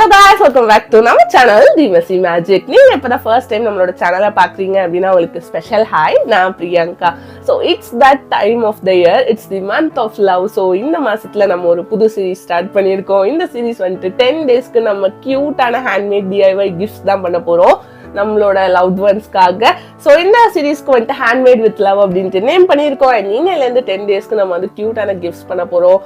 Hello guys welcome back to நம்ம channel திவசி magic நீங்க இப்பதான் ஃபர்ஸ்ட் டைம் நம்மளோட சேனலை பார்க்குறீங்க அப்படின்னா உங்களுக்கு ஸ்பெஷல் ஹாய் நான் Priyanka. So it's that time of the year it's the month of love so இந்த மாசத்துல நம்ம ஒரு புது சீரிஸ் ஸ்டார்ட் பண்ணியிருக்கோம். இந்த சீரிஸ் வந்துட்டு டென் டேஸ்க்கு நம்ம க்யூட்டான ஹேண்ட்மேட் டிஐஒய் கிஃப்ட்ஸ் தான் பண்ண போறோம். நம்மளோட லவ் ஒன்ஸ்க்காக ஸோ இந்த சீரீஸ்க்கு வந்துட்டு ஹேண்ட்மேட் வித் லவ் அப்படின்ட்டு நேம் பண்ணியிருக்கோம். அண்ட் இன்னிலேருந்து டென் டேஸ்க்கு நம்ம வந்து கியூட்டான கிஃப்ட்ஸ் பண்ண போகிறோம்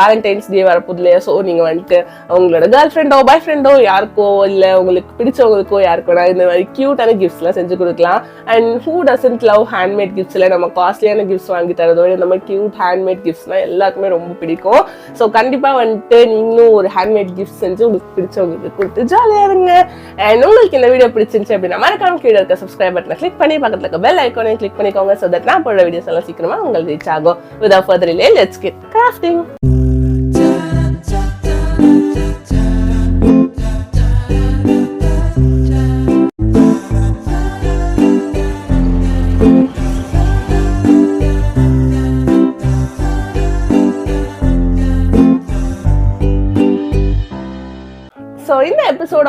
வேலண்டைன்ஸ் டே வரப்போது இல்லையா ஸோ நீங்கள் வந்துட்டு உங்களோட கேர்ள் ஃப்ரெண்டோ பாய் ஃப்ரெண்டோ யாருக்கோ இல்லை உங்களுக்கு பிடிச்சவங்களுக்கோ யாருக்கோ இந்த மாதிரி கியூட்டான கிஃப்ட்ஸ்லாம் செஞ்சு கொடுக்கலாம். And who doesn't love handmade கிஃப்ட்ஸில் நம்ம காஸ்ட்லியான கிஃப்ட்ஸ் வாங்கி தரதோ இல்லை நம்ம கியூட் ஹேண்ட்மேட் கிஃப்ட்ஸ்லாம் எல்லாருக்குமே ரொம்ப பிடிக்கும். ஸோ கண்டிப்பாக வந்துட்டு நீங்களும் ஒரு ஹேண்ட்மேட் கிஃப்ட் செஞ்சு உங்களுக்கு பிடிச்சவங்களுக்கு கொடுத்து ஜாலியாக இருங்க. அண்ட் உங்களுக்கு இந்த வீடியோ பிடிச்சிருந்துச்சு அப்படின்னா மறக்காம கீழே இருக்க சப்ஸ்கிரைப் பட்டனை கிளிக் பண்ணி பக்கத்துல இருக்க பெல் ஐக்கோனையும் கிளிக் பண்ணிக்கோங்க ஸோ தட் நான் போடுற வீடியோஸ் எல்லாம் சீக்கிரமா உங்களுக்கு ரீச் ஆகும். வித் ஃபர்தர் இல்லையே let's get crafting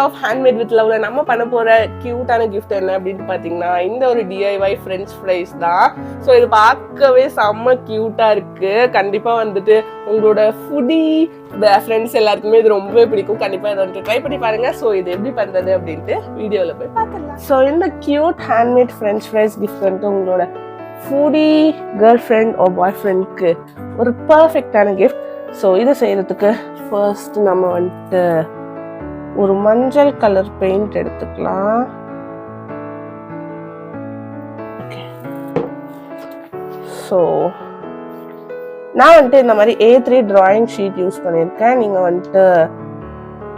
of handmade with லவ்ல நம்ம பண்ண போற கியூட்டான கிஃப்ட் என்ன அப்படின்னு பார்த்தீங்கன்னா இந்த ஒரு டிஐஒய் ஃப்ரெஞ்ச் ஃப்ரைஸ் தான். ஸோ இது பார்க்கவே செம்ம கியூட்டா இருக்கு. கண்டிப்பா வந்துட்டு உங்களோட ஃபுடி ஃப்ரெண்ட்ஸ் எல்லாருக்குமே இது ரொம்பவே பிடிக்கும். கண்டிப்பா இதை வந்துட்டு ட்ரை பண்ணி பாருங்க. ஸோ இது எப்படி பண்றது அப்படின்ட்டு வீடியோவில் போய் பார்த்துடலாம். ஸோ இந்த cute handmade French fries gift வந்துட்டு உங்களோட ஃபுடி கேர்ள் ஃப்ரெண்ட் ஓ பாய் ஃப்ரெண்ட்க்கு ஒரு பர்ஃபெக்டான கிஃப்ட் ஸோ இதை செய்யறதுக்கு ஃபர்ஸ்ட் நம்ம வந்துட்டு ஒரு மஞ்சள் கலர் பெயிண்ட் எடுத்துக்கலாம். ஸோ நான் வந்துட்டு இந்த மாதிரி A three drawing sheet use பண்ணியிருக்கேன். நீங்கள் வந்துட்டு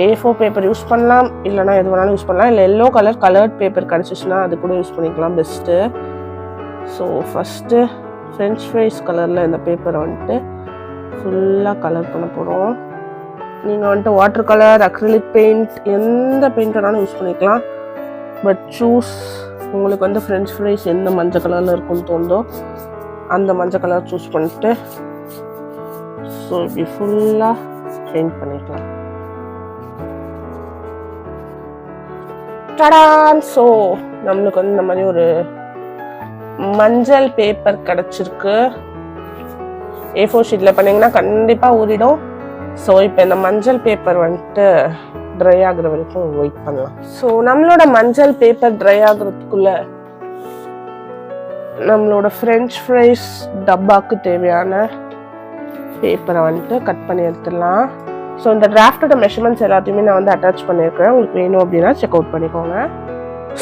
ஏ ஃபோர் பேப்பர் யூஸ் பண்ணலாம். இல்லைனா எது வேணாலும் யூஸ் பண்ணலாம். இல்லை எல்லோ கலர் கலர்ட் பேப்பர் கிடச்சிச்சுன்னா அது கூட யூஸ் பண்ணிக்கலாம் best so first French fries கலரில் இந்த பேப்பரை வந்துட்டு ஃபுல்லாக கலர் பண்ண போகிறோம் நீங்கள் வந்துட்டு வாட்டர் கலர் அக்ரிலிக் பெயிண்ட் எந்த பெயிண்ட் வேணாலும் யூஸ் பண்ணிக்கலாம். பட் சூஸ் உங்களுக்கு வந்து ஃப்ரெஞ்ச் ஃப்ரைஸ் எந்த மஞ்சள் கலரில் இருக்குன்னு தோணுதோ அந்த மஞ்சள் கலர் சூஸ் பண்ணிட்டு ஸோ இப்படி ஃபுல்லாக பெயிண்ட் பண்ணிக்கலாம். டடான் ஸோ நம்மளுக்கு வந்து இந்த மாதிரி ஒரு மஞ்சள் பேப்பர் கிடச்சிருக்கு. ஏ ஃபோர் ஷீட்டில் பண்ணிங்கன்னா கண்டிப்பாக ஊறிடும். ஸோ இப்போ இந்த மஞ்சள் பேப்பர் வந்துட்டு ட்ரை ஆகுற வரைக்கும் வெயிட் பண்ணலாம். ஸோ நம்மளோட மஞ்சள் பேப்பர் ட்ரை ஆகுறதுக்குள்ள நம்மளோட ஃப்ரெஞ்ச் ஃப்ரைஸ் டப்பாக்கு தேவையான பேப்பரை வந்துட்டு கட் பண்ணி எடுத்துடலாம். ஸோ இந்த டிராஃப்டோட மெஷர்மெண்ட்ஸ் எல்லாத்தையுமே நான் வந்து அட்டாச் பண்ணியிருக்கேன் உங்களுக்கு வேணும் அப்படின்னா செக் அவுட் பண்ணிக்கோங்க.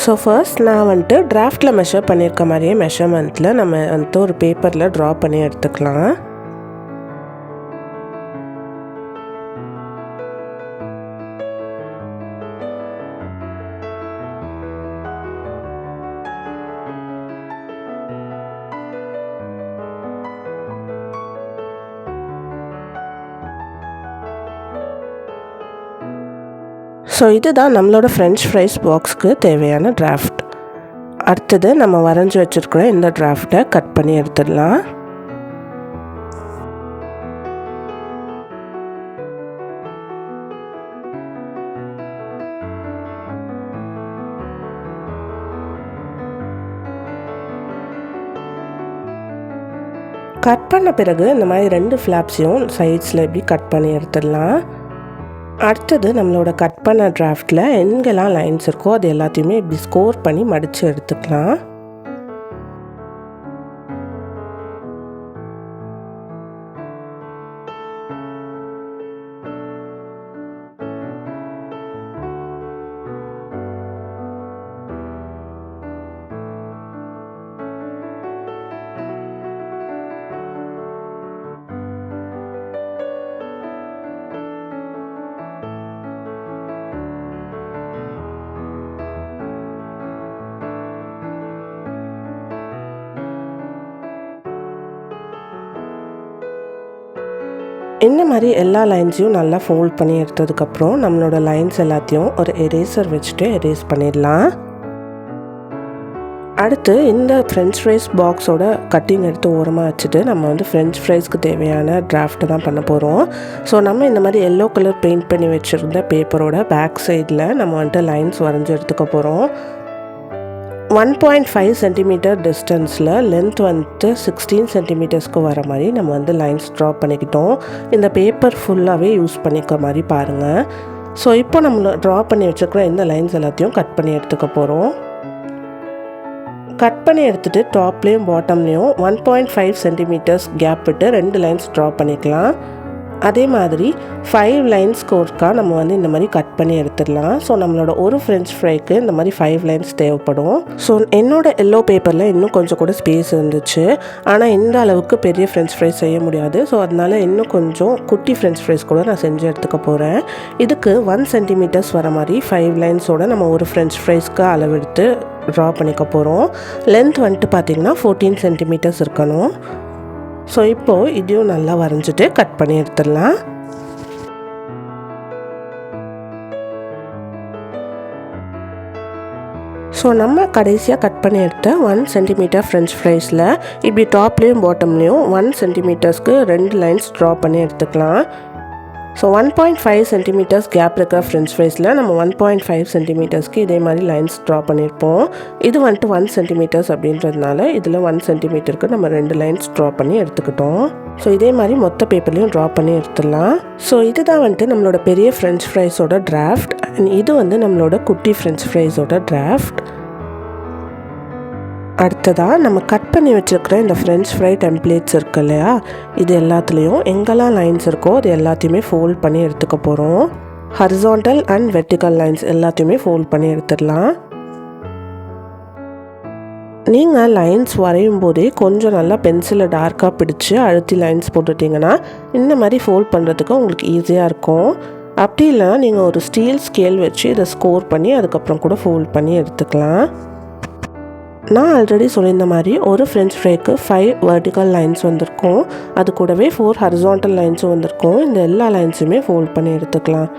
ஸோ ஃபர்ஸ்ட் நான் வந்துட்டு டிராஃப்டில் மெஷர் பண்ணியிருக்க மாதிரியே மெஷர்மெண்ட்டில் நம்ம வந்துட்டு ஒரு பேப்பரில் ட்ரா பண்ணி எடுத்துக்கலாம். ஸோ இதுதான் நம்மளோட ஃப்ரெஞ்ச் ஃப்ரைஸ் பாக்ஸ்க்கு தேவையான டிராஃப்ட் அடுத்தது நம்ம வரைஞ்சி வச்சுருக்கிற இந்த டிராஃப்டை கட் பண்ணி எடுத்துடலாம். கட் பண்ண பிறகு இந்த மாதிரி ரெண்டு ஃப்ளாப்ஸையும் சைட்ஸில் இப்படி கட் பண்ணி எடுத்துடலாம். அடுத்தது நம்மளோட கட் பண்ண டிராஃப்டில் எங்கெல்லாம் லைன்ஸ் இருக்கோ அது எல்லாத்தையுமே இப்படி ஸ்கோர் பண்ணி மடித்து எடுத்துக்கலாம். இந்த மாதிரி எல்லா லைன்ஸையும் நல்லா ஃபோல்ட் பண்ணி எடுத்ததுக்கப்புறம் நம்மளோட லைன்ஸ் எல்லாத்தையும் ஒரு எரேசர் வச்சுட்டு எரேஸ் பண்ணிடலாம். அடுத்து இந்த ஃப்ரெஞ்ச் ஃப்ரைஸ் பாக்ஸோட கட்டிங் எடுத்து ஓரமாக வச்சுட்டு நம்ம வந்து ஃப்ரெஞ்ச் ஃப்ரைஸ்க்கு தேவையான டிராஃப்ட்டு தான் பண்ண போகிறோம் ஸோ நம்ம இந்த மாதிரி எல்லோ கலர் பெயிண்ட் பண்ணி வச்சுருந்த பேப்பரோட பேக் சைடில் நம்ம வந்துட்டு லைன்ஸ் வரைஞ்சி எடுத்துக்க போகிறோம் ஒன் பாயிண்ட் ஃபைவ் சென்டிமீட்டர் டிஸ்டன்ஸில் லென்த் வந்துட்டு சிக்ஸ்டீன் சென்டிமீட்டர்ஸ்க்கு வர மாதிரி நம்ம வந்து லைன்ஸ் ட்ரா பண்ணிக்கிட்டோம். இந்த பேப்பர் ஃபுல்லாகவே யூஸ் பண்ணிக்க மாதிரி பாருங்கள் ஸோ இப்போ நம்ம ட்ரா பண்ணி வச்சுருக்கிற இந்த லைன்ஸ் எல்லாத்தையும் கட் பண்ணி எடுத்துக்க போகிறோம் கட் பண்ணி எடுத்துகிட்டு டாப்லேயும் பாட்டம்லேயும் one point five centimetres gap விட்டு ரெண்டு லைன்ஸ் ட்ரா பண்ணிக்கலாம். அதே மாதிரி ஃபைவ் லைன்ஸ் கோர்க்காக நம்ம வந்து இந்த மாதிரி கட் பண்ணி எடுத்துடலாம். ஸோ நம்மளோட ஒரு ஃப்ரெஞ்ச் ஃப்ரைக்கு இந்த மாதிரி ஃபைவ் லைன்ஸ் தேவைப்படும். ஸோ என்னோட எல்லோ பேப்பரில் இன்னும் கொஞ்சம் கூட ஸ்பேஸ் இருந்துச்சு. ஆனால் இந்த அளவுக்கு பெரிய ஃப்ரெஞ்ச் ஃப்ரைஸ் செய்ய முடியாது. ஸோ அதனால் இன்னும் கொஞ்சம் குட்டி ஃப்ரெஞ்ச் ஃப்ரைஸ் கூட நான் செஞ்சு எடுத்துக்க போகிறேன் இதுக்கு ஒன் சென்டிமீட்டர்ஸ் வர மாதிரி ஃபைவ் லைன்ஸோட நம்ம ஒரு ஃப்ரெஞ்ச் ஃப்ரைஸ்க்கு அளவெடுத்து ட்ரா பண்ணிக்க போகிறோம் லென்த் வந்துட்டு பார்த்திங்கன்னா ஃபோர்டீன் சென்டிமீட்டர்ஸ் இருக்கணும். ஸோ இப்போது இதையும் நல்லா வரைஞ்சிட்டு கட் பண்ணி எடுத்துடலாம். ஸோ நம்ம கடைசியாக கட் பண்ணி எடுத்த ஒன் சென்டிமீட்டர் ஃப்ரெஞ்ச் ஃப்ரைஸில் இப்படி டாப்லேயும் பாட்டம்லேயும் ஒன் சென்டிமீட்டர்ஸ்க்கு ரெண்டு லைன்ஸ் ட்ரா பண்ணி எடுத்துக்கலாம். So one point five centimetres gap இருக்கிற ஃப்ரெஞ்ச் ஃப்ரைஸில் நம்ம ஒன் பாயிண்ட் ஃபைவ் சென்டிமீட்டர்ஸ்க்கு இதே மாதிரி லைன்ஸ் ட்ரா பண்ணியிருப்போம். இது வந்துட்டு ஒன் சென்டிமீட்டர்ஸ் அப்படின்றதுனால இதில் ஒன் சென்டிமீட்டருக்கு நம்ம ரெண்டு லைன்ஸ் ட்ரா பண்ணி எடுத்துக்கிட்டோம். ஸோ இதே மாதிரி மொத்த பேப்பர்லையும் ட்ரா பண்ணி எடுத்துடலாம். ஸோ இதுதான் வந்துட்டு நம்மளோட பெரிய ஃப்ரெஞ்ச் ஃப்ரைஸோட டிராஃப்ட் அண்ட் இது வந்து நம்மளோட குட்டி ஃப்ரெஞ்ச் ஃப்ரைஸோட டிராஃப்ட் அடுத்ததாக நம்ம கட் பண்ணி வச்சுருக்கிற இந்த ஃப்ரெஞ்ச் ஃப்ரை டெம்ப்ளேட்ஸ் இருக்கு இல்லையா? இது எல்லாத்துலேயும் எங்கெல்லாம் லைன்ஸ் இருக்கோ அது எல்லாத்தையுமே ஃபோல்ட் பண்ணி எடுத்துக்க போகிறோம் ஹரிசாண்டல் அண்ட் வெர்டிக்கல் லைன்ஸ் எல்லாத்தையுமே ஃபோல்ட் பண்ணி எடுத்துடலாம். நீங்கள் லைன்ஸ் வரையும் போதே கொஞ்சம் நல்லா பென்சிலை டார்க்காக பிடிச்சி அழுத்தி லைன்ஸ் போட்டுட்டிங்கன்னா இந்த மாதிரி ஃபோல்ட் பண்ணுறதுக்கு உங்களுக்கு ஈஸியாக இருக்கும். அப்படி இல்லைனா நீங்கள் ஒரு ஸ்டீல் ஸ்கேல் வச்சு இதை ஸ்கோர் பண்ணி அதுக்கப்புறம் கூட ஃபோல்ட் பண்ணி எடுத்துக்கலாம். நான் ஆல்ரெடி சொல்லியிருந்த மாதிரி ஒரு ஃப்ரெஞ்ச் ஃப்ரைக்கு ஃபைவ் வெர்டிக்கல் லைன்ஸ் வந்திருக்கும். அது கூடவே ஃபோர் ஹரிசான்டல் லைன்ஸும் வந்திருக்கும். இந்த எல்லா லைன்ஸுமே ஃபோல்ட் பண்ணி எடுத்துக்கலாம்.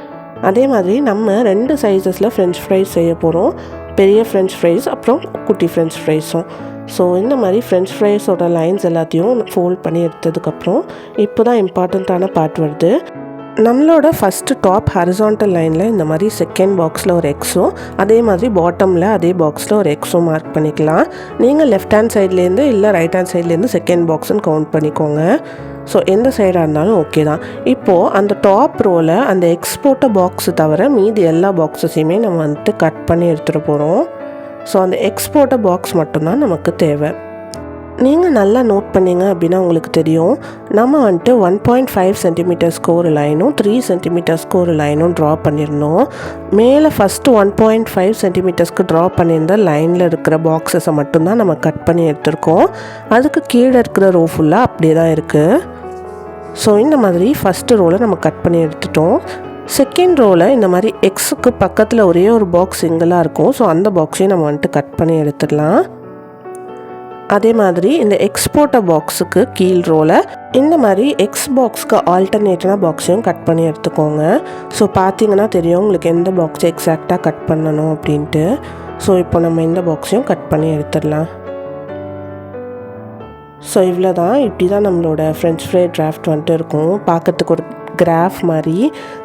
அதே மாதிரி நம்ம ரெண்டு சைஸஸில் ஃப்ரெஞ்ச் ஃப்ரைஸ் செய்ய போகிறோம் பெரிய ஃப்ரெஞ்ச் ஃப்ரைஸ் அப்புறம் குட்டி ஃப்ரெஞ்ச் ஃப்ரைஸும் ஸோ இந்த மாதிரி ஃப்ரெஞ்ச் ஃப்ரைஸோட லைன்ஸ் எல்லாத்தையும் ஃபோல்ட் பண்ணி எடுத்ததுக்கப்புறம் இப்போ தான் இம்பார்ட்டண்ட்டான பார்ட் வருது. நம்மளோட ஃபஸ்ட்டு டாப் ஹரிசாண்டல் லைனில் இந்த மாதிரி செகண்ட் பாக்ஸில் ஒரு எக்ஸும் அதே மாதிரி பாட்டமில் அதே பாக்ஸில் ஒரு எக்ஸும் மார்க் பண்ணிக்கலாம். நீங்கள் லெஃப்ட் ஹேண்ட் சைட்லேருந்து இல்லை ரைட் ஹேண்ட் சைட்லேருந்து செகண்ட் பாக்ஸ்னு கவுண்ட் பண்ணிக்கோங்க. ஸோ எந்த சைடாக இருந்தாலும் ஓகே தான். இப்போது அந்த டாப் ரோவில் அந்த எக்ஸ் போட்ட பாக்ஸு தவிர மீதி எல்லா பாக்ஸஸையுமே நம்ம வந்துட்டு கட் பண்ணி எடுத்துகிட்டு போகிறோம் ஸோ அந்த எக்ஸ் போட்ட பாக்ஸ் மட்டும்தான் நமக்கு தேவை. நீங்கள் நல்லா நோட் பண்ணீங்க அப்படின்னா உங்களுக்கு தெரியும். நம்ம வந்துட்டு ஒன் பாயிண்ட் ஃபைவ் சென்டிமீட்டர்ஸ்க்கு ஒரு லைனும் த்ரீ சென்டிமீட்டர்ஸ்க்கு ஒரு லைனும் ட்ரா பண்ணியிருந்தோம் மேலே ஃபஸ்ட்டு ஒன் பாயிண்ட் ஃபைவ் சென்டிமீட்டர்ஸ்க்கு ட்ரா பண்ணியிருந்த லைனில் இருக்கிற பாக்ஸஸை மட்டும்தான் நம்ம கட் பண்ணி எடுத்திருக்கோம். அதுக்கு கீழே இருக்கிற ரோ ஃபுல்லாக அப்படியே தான் இருக்குது ஸோ இந்த மாதிரி ஃபஸ்ட்டு ரோவில் நம்ம கட் பண்ணி எடுத்துட்டோம். செகண்ட் ரோவில் இந்த மாதிரி எக்ஸுக்கு பக்கத்தில் ஒரே ஒரு பாக்ஸ் சிங்கிளாக இருக்கும். ஸோ அந்த பாக்ஸையும் நம்ம வந்துட்டு கட் பண்ணி எடுத்துடலாம். அதே மாதிரி இந்த எக்ஸ்போர்ட்டர் பாக்ஸுக்கு கீழ் ரோவில் இந்த மாதிரி எக்ஸ் பாக்ஸ்க்கு ஆல்டர்னேட்டான பாக்ஸையும் கட் பண்ணி எடுத்துக்கோங்க. ஸோ பார்த்தீங்கன்னா தெரியும் உங்களுக்கு எந்த பாக்ஸ் எக்ஸாக்டாக கட் பண்ணணும் அப்படின்ட்டு. ஸோ இப்போ நம்ம இந்த பாக்ஸையும் கட் பண்ணி எடுத்துடலாம். ஸோ இவ்வளோ தான் இப்படி தான் நம்மளோட ஃப்ரெஞ்ச் ஃப்ரை டிராஃப்ட் வந்துட்டு இருக்கும். பார்க்கறதுக்கு ஒரு கிராஃப் மாதிரி.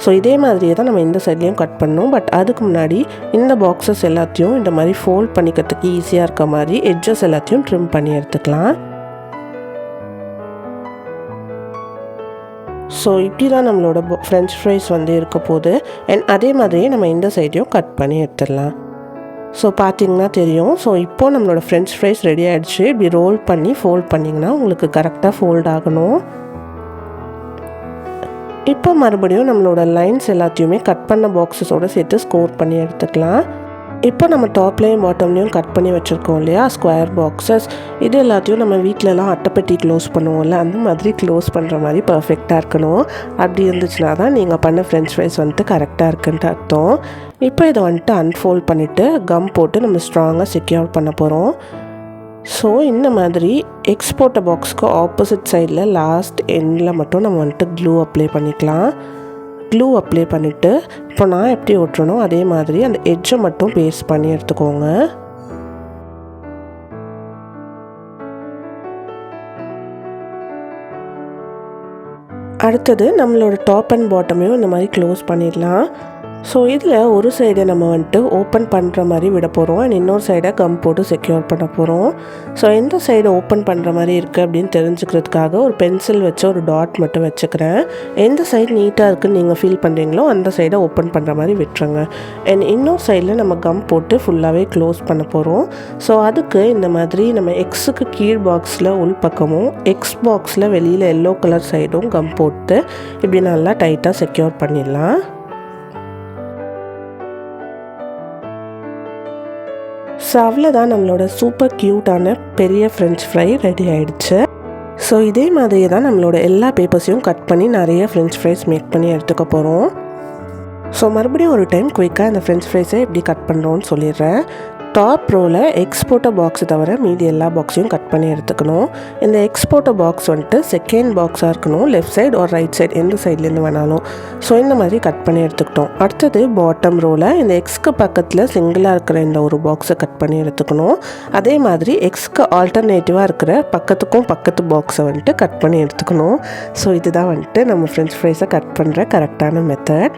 ஸோ இதே மாதிரியே தான் நம்ம இந்த சைட்லேயும் கட் பண்ணோம் பட் அதுக்கு முன்னாடி இந்த பாக்ஸஸ் எல்லாத்தையும் இந்த மாதிரி ஃபோல்ட் பண்ணிக்கிறதுக்கு ஈஸியாக இருக்க மாதிரி எட்ஜஸ் எல்லாத்தையும் ட்ரிம் பண்ணி எடுத்துக்கலாம். ஸோ இப்படி தான் நம்மளோட ஃப்ரெஞ்ச் ஃப்ரைஸ் வந்து இருக்க போகுது. அண்ட் அதே மாதிரியே நம்ம இந்த சைடையும் கட் பண்ணி எடுத்துடலாம். ஸோ பார்த்தீங்கன்னா தெரியும். ஸோ இப்போது நம்மளோட ஃப்ரெஞ்ச் ஃப்ரைஸ் ரெடி ஆகிடுச்சு இப்படி ரோல் பண்ணி ஃபோல்ட் பண்ணிங்கன்னா உங்களுக்கு கரெக்டாக ஃபோல்ட் ஆகணும். இப்போ மறுபடியும் நம்மளோட லைன்ஸ் எல்லாத்தையுமே கட் பண்ண பாக்ஸஸோடு சேர்த்து ஸ்கோர் பண்ணி எடுத்துக்கலாம். இப்போ நம்ம டாப்லேயும் பாட்டம்லேயும் கட் பண்ணி வச்சுருக்கோம் இல்லையா? ஸ்கொயர் பாக்ஸஸ் இது எல்லாத்தையும் நம்ம வீட்டிலலாம் அட்டைப்பெட்டி க்ளோஸ் பண்ணுவோம்ல அந்த மாதிரி க்ளோஸ் பண்ணுற மாதிரி பர்ஃபெக்டாக இருக்கணும். அப்படி இருந்துச்சுன்னா தான் நீங்கள் பண்ண ஃப்ரெஞ்ச் ஃப்ரைஸ் வந்துட்டு கரெக்டாக இருக்குன்ட்டு அர்த்தம். இப்போ இதை வந்துட்டு அன்ஃபோல்ட் பண்ணிவிட்டு கம் போட்டு நம்ம ஸ்ட்ராங்காக செக்யூர் பண்ண போகிறோம் ஸோ இந்த மாதிரி எக்ஸ்போர்ட்டை பாக்ஸ்க்கு ஆப்போசிட் சைடில் லாஸ்ட் எண்டில் மட்டும் நம்ம வந்துட்டு க்ளூ அப்ளை பண்ணிக்கலாம். க்ளூ அப்ளை பண்ணிவிட்டு இப்போ நான் எப்படி ஒட்டுறனோ அதே மாதிரி அந்த எட்ஜை மட்டும் பேஸ்ட் பண்ணி எடுத்துக்கோங்க. அடுத்தது நம்மளோட டாப் அண்ட் பாட்டமையும் இந்த மாதிரி க்ளோஸ் பண்ணிடலாம். ஸோ இதில் ஒரு சைடை நம்ம வந்துட்டு ஓப்பன் பண்ணுற மாதிரி விட போகிறோம் அண்ட் இன்னொரு சைடை கம் போட்டு செக்யூர் பண்ண போகிறோம் ஸோ எந்த சைடு ஓப்பன் பண்ணுற மாதிரி இருக்குது அப்படின்னு தெரிஞ்சுக்கிறதுக்காக ஒரு பென்சில் வச்சு ஒரு டாட் மட்டும் வச்சுக்கிறேன். எந்த சைடு நீட்டாக இருக்குன்னு நீங்கள் ஃபீல் பண்ணுறீங்களோ அந்த சைடை ஓப்பன் பண்ணுற மாதிரி விட்டுருங்க. அண்ட் இன்னொரு சைடில் நம்ம கம் போட்டு ஃபுல்லாகவே க்ளோஸ் பண்ண போகிறோம் ஸோ அதுக்கு இந்த மாதிரி நம்ம எக்ஸுக்கு கீழ் பாக்ஸில் உள் பக்கமும் எக்ஸ் பாக்ஸில் வெளியில் எல்லோ கலர் சைடும் கம் போட்டு இப்படி நல்லா டைட்டாக செக்யூர் பண்ணிடலாம். ஸோ அவ்வளோதான் நம்மளோட சூப்பர் க்யூட்டான பெரிய ஃப்ரெஞ்ச் ஃப்ரை ரெடி ஆயிடுச்சு. ஸோ இதே மாதிரியே தான் நம்மளோட எல்லா பேப்பர்ஸையும் கட் பண்ணி நிறைய ஃப்ரெஞ்ச் ஃப்ரைஸ் மேக் பண்ணி எடுத்துக்க போகிறோம் ஸோ மறுபடியும் ஒரு டைம் குயிக்காக இந்த ஃப்ரெஞ்ச் ஃப்ரைஸை எப்படி கட் பண்ணுறோன்னு சொல்லிடுறேன். டாப் ரோவில் எக்ஸ்போர்ட்டர் பாக்ஸ் தவிர மீதி எல்லா பாக்ஸையும் கட் பண்ணி எடுத்துக்கணும். இந்த எக்ஸ்போர்ட்டர் பாக்ஸ் வந்துட்டு செகண்ட் பாக்ஸாக இருக்கணும். லெஃப்ட் சைடு ஒரு ரைட் சைடு எந்த சைட்லேருந்து வேணாலும். ஸோ இந்த மாதிரி கட் பண்ணி எடுத்துக்கிட்டோம். அடுத்தது பாட்டம் ரோவில் இந்த எக்ஸ்க்கு பக்கத்தில் சிங்கிளாக இருக்கிற இந்த ஒரு பாக்ஸை கட் பண்ணி எடுத்துக்கணும். அதே மாதிரி எக்ஸ்க்கு ஆல்டர்னேட்டிவாக இருக்கிற பக்கத்துக்கும் பக்கத்து பாக்ஸை வந்துட்டு கட் பண்ணி எடுத்துக்கணும். ஸோ இதுதான் வந்துட்டு நம்ம ஃப்ரெஞ்ச் ஃப்ரைஸை கட் பண்ணுற கரெக்டான மெத்தட்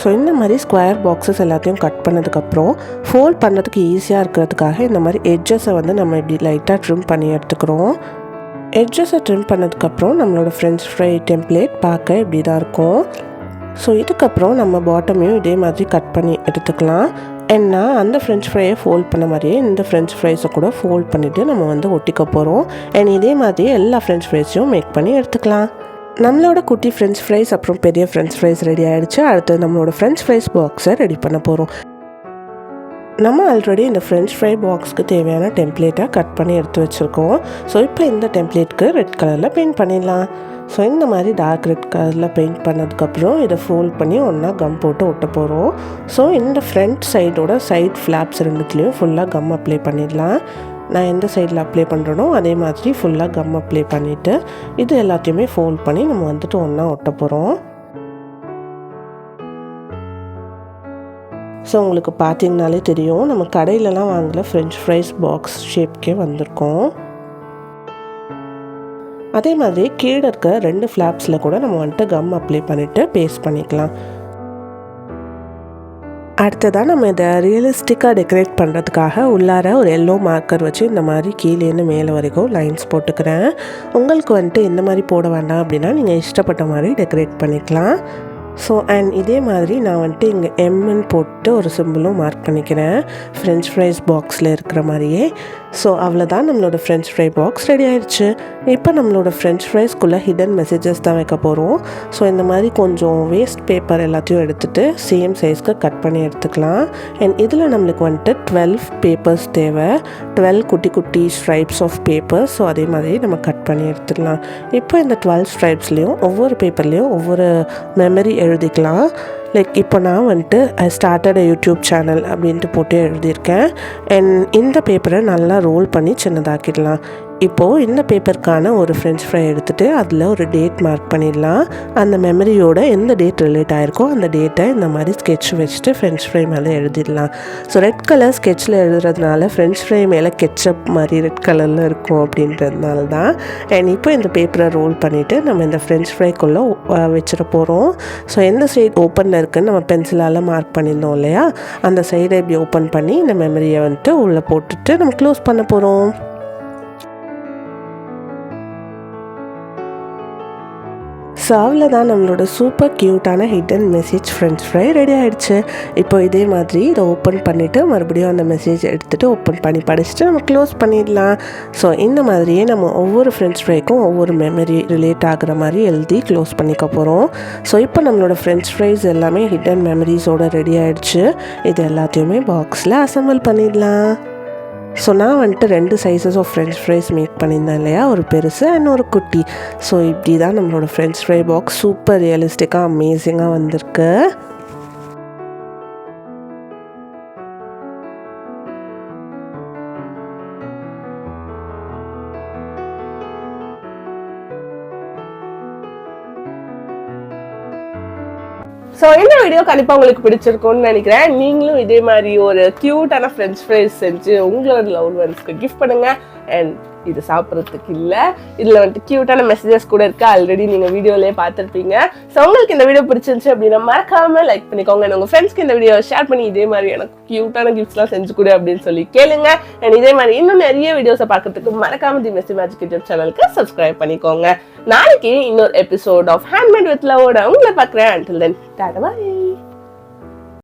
ஸோ இந்த மாதிரி ஸ்கொயர் பாக்ஸஸ் எல்லாத்தையும் கட் பண்ணதுக்கப்புறம் ஃபோல்ட் பண்ணுறதுக்கு ஈஸியாக இருக்கிறதுக்காக இந்த மாதிரி எட்ஜஸை வந்து நம்ம இப்படி லைட்டாக ட்ரிம் பண்ணி எடுத்துக்கிறோம். எட்ஜஸை ட்ரிம் பண்ணதுக்கப்புறம் நம்மளோட ஃப்ரெஞ்ச் ஃப்ரை டெம்ப்ளேட் பார்க்க இப்படி தான் இருக்கும். ஸோ இதுக்கப்புறம் நம்ம பாட்டமையும் இதே மாதிரி கட் பண்ணி எடுத்துக்கலாம். ஏன்னா அந்த ஃப்ரெஞ்ச் ஃப்ரையை ஃபோல்ட் பண்ண மாதிரியே இந்த ஃப்ரெஞ்ச் ஃப்ரைஸை கூட ஃபோல்ட் பண்ணிவிட்டு நம்ம வந்து ஒட்டிக்க போகிறோம் அண்ட் இதே மாதிரியே எல்லா ஃப்ரெஞ்ச் ஃப்ரைஸையும் மேக் பண்ணி எடுத்துக்கலாம். நம்மளோட குட்டி ஃப்ரெஞ்ச் ஃப்ரைஸ் அப்புறம் பெரிய ஃப்ரெஞ்ச் ஃப்ரைஸ் ரெடி ஆகிடுச்சு அடுத்து நம்மளோட ஃப்ரெஞ்ச் ஃப்ரைஸ் பாக்ஸை ரெடி பண்ண போகிறோம் நம்ம ஆல்ரெடி இந்த ஃப்ரெஞ்ச் ஃப்ரை பாக்ஸ்க்கு தேவையான டெம்ப்ளேட்டை கட் பண்ணி எடுத்து வச்சுருக்கோம். ஸோ இப்போ இந்த டெம்ப்ளேட்க்கு ரெட் கலரில் பெயிண்ட் பண்ணிடலாம். ஸோ இந்த மாதிரி டார்க் ரெட் கலரில் பெயிண்ட் பண்ணதுக்கப்புறம் இதை ஃபோல்ட் பண்ணி ஒன்றா கம் போட்டு ஒட்ட போகிறோம் ஸோ இந்த ஃப்ரண்ட் சைடோட சைட் ஃப்ளாப்ஸ் ரெண்டுத்துலேயும் ஃபுல்லாக கம் அப்ளை பண்ணிடலாம். நான் எந்த சைடில் அப்ளை பண்ணுறனோ அதே மாதிரி ஃபுல்லாக கம் அப்ளை பண்ணிவிட்டு இது எல்லாத்தையுமே ஃபோல்ட் பண்ணி நம்ம வந்துட்டு ஒன்றா ஒட்ட போகிறோம் ஸோ உங்களுக்கு பார்த்தீங்கனாலே தெரியும் நம்ம கடையிலலாம் வாங்கல ஃப்ரெஞ்ச் ஃப்ரைஸ் பாக்ஸ் ஷேப்க்கே வந்திருக்கோம். அதே மாதிரி கீழே இருக்க ரெண்டு ஃப்ளாப்ஸில் கூட நம்ம வந்துட்டு கம் அப்ளை பண்ணிவிட்டு பேஸ்ட் பண்ணிக்கலாம். அடுத்ததாக நம்ம இதை ரியலிஸ்டிக்காக டெக்கரேட் பண்ணுறதுக்காக உள்ளார ஒரு எல்லோ மார்க்கர் வச்சு இந்த மாதிரி கீழேருந்து மேலே வரைக்கும் லைன்ஸ் போட்டுக்கிறேன். உங்களுக்கு வந்துட்டு இந்த மாதிரி போட வேண்டாம் அப்படின்னா நீங்கள் இஷ்டப்பட்ட மாதிரி டெக்கரேட் பண்ணிக்கலாம். ஸோ அண்ட் இதே மாதிரி நான் வந்துட்டு இங்கே எம்என் போட்டு ஒரு சிம்பிளும் மார்க் பண்ணிக்கிறேன். ஃப்ரெஞ்ச் ஃப்ரைஸ் பாக்ஸில் இருக்கிற மாதிரியே. ஸோ அவ்வளோதான் நம்மளோட ஃப்ரெஞ்ச் ஃப்ரை பாக்ஸ் ரெடி ஆயிடுச்சு இப்போ நம்மளோட ஃப்ரெஞ்ச் ஃப்ரைஸ்க்குள்ளே ஹிடன் மெசேஜஸ் தான் வைக்க போகிறோம் ஸோ இந்த மாதிரி கொஞ்சம் வேஸ்ட் பேப்பர் எல்லாத்தையும் எடுத்துகிட்டு சேம் சைஸ்க்கு கட் பண்ணி எடுத்துக்கலாம். அண்ட் இதில் நம்மளுக்கு வந்துட்டு டுவெல் பேப்பர்ஸ் தேவை. டுவெல் குட்டி குட்டி ஸ்ட்ரைப்ஸ் ஆஃப் பேப்பர்ஸ் ஸோ அதே மாதிரி நம்ம கட் பண்ணி எடுத்துக்கலாம். இப்போ இந்த டுவெல் ஸ்ட்ரைப்ஸ்லேயும் ஒவ்வொரு பேப்பர்லேயும் ஒவ்வொரு மெமரி எழுதிக்கலாம். லைக் இப்போ நான் வந்துட்டு ஐ ஸ்டார்டட் யூடியூப் சேனல் அப்படின்ட்டு போட்டு எழுதியிருக்கேன். அண்ட் இந்த பேப்பரை நல்லா ரோல் பண்ணி சின்னதாக்கிடலாம். இப்போது இந்த பேப்பருக்கான ஒரு ஃப்ரெஞ்ச் ஃப்ரை எடுத்துகிட்டு அதில் ஒரு டேட் மார்க் பண்ணிடலாம். அந்த மெமரியோட எந்த டேட் ரிலேட் ஆகிருக்கோ அந்த டேட்டை இந்த மாதிரி ஸ்கெட்ச் வச்சுட்டு ஃப்ரெஞ்ச் ஃப்ரை மேலே எழுதிடலாம். ஸோ ரெட் கலர் ஸ்கெட்சில் எழுதுறதுனால ஃப்ரெஞ்ச் ஃப்ரை மேலே கெச்சப் மாதிரி ரெட் கலரில் இருக்கும் அப்படின்றதுனால தான். அண்ட் இப்போ இந்த பேப்பரை ரோல் பண்ணிவிட்டு நம்ம இந்த ஃப்ரெஞ்ச் ஃப்ரைக்குள்ளே வச்சிட போகிறோம் ஸோ எந்த சைடு ஓப்பனில் இருக்குதுன்னு நம்ம பென்சிலால் மார்க் பண்ணியிருந்தோம் இல்லையா? அந்த சைடை இப்படி ஓப்பன் பண்ணி இந்த மெமரியை வந்துட்டு உள்ளே போட்டுட்டு நம்ம க்ளோஸ் பண்ண போகிறோம் ஸோ அவ்வளோதான் நம்மளோட சூப்பர் க்யூட்டான hidden message friends fry ready ஆகிடுச்சு இப்போ இதே மாதிரி இதை ஓப்பன் பண்ணிவிட்டு மறுபடியும் அந்த மெசேஜ் எடுத்துகிட்டு ஓப்பன் பண்ணி படிச்சுட்டு நம்ம க்ளோஸ் பண்ணிடலாம். ஸோ இந்த மாதிரியே நம்ம ஒவ்வொரு ஃப்ரெண்ட்ஸ் ஃப்ரைக்கும் ஒவ்வொரு மெமரி ரிலேட் ஆகுற மாதிரி எழுதி க்ளோஸ் பண்ணிக்க போகிறோம் ஸோ இப்போ நம்மளோட ஃப்ரெண்ட்ஸ் ஃப்ரைஸ் எல்லாமே ஹிடன் மெமரிஸோட ரெடி ஆகிடுச்சு இது எல்லாத்தையுமே பாக்ஸில் அசம்பிள் பண்ணிடலாம். ஸோ நான் வந்துட்டு ரெண்டு sizes of French fries make பண்ணியிருந்தேன் இல்லையா? ஒரு பெருசு அண்ட் ஒரு குட்டி. ஸோ இப்படி தான் நம்மளோட ஃப்ரெஞ்ச் ஃப்ரை பாக்ஸ் சூப்பர் ரியலிஸ்டிக்காக அமேசிங்காக வந்திருக்கு. ஸோ இந்த வீடியோ கண்டிப்பாக உங்களுக்கு பிடிச்சிருக்கும்னு நினைக்கிறேன். நீங்களும் இதே மாதிரி ஒரு க்யூட்டான ஃப்ரெஞ்ச் ஃப்ரைஸ் செஞ்சு உங்களோட லவ் ஒன்ஸ்க்கு கிஃப்ட் பண்ணுங்க. அண்ட் இது சாப்பிட்றதுக்கு இல்லை. இதில் வந்துட்டு க்யூட்டான மெசேஜஸ் கூட இருக்குது ஆல்ரெடி நீங்கள் வீடியோலேயே பார்த்துருப்பீங்க. ஸோ உங்களுக்கு இந்த வீடியோ பிடிச்சிருந்துச்சு அப்படின்னா மறக்காமல் லைக் பண்ணிக்கோங்க. உங்கள் ஃப்ரெண்ட்ஸ்க்கு இந்த வீடியோ ஷேர் பண்ணி இதே மாதிரி எனக்கு க்யூட்டான கிஃப்ட்ஸ்லாம் செஞ்சு கொடு அப்படின்னு சொல்லி கேளுங்க. அண்ட் இதே மாதிரி இன்னும் நிறைய வீடியோஸை பார்க்கறதுக்கு மறக்காம தி மெஸ்ஸி மேஜிக் யூடியூப் சேனலுக்கு சப்ஸ்கிரைப் பண்ணிக்கோங்க. நாளைக்கு இன்னொரு எபிசோட் ஆஃப் ஹேண்ட்மேட் வித் லவோட உங்களை பார்க்குறேன். அண்டில் தென் டாடா பாய்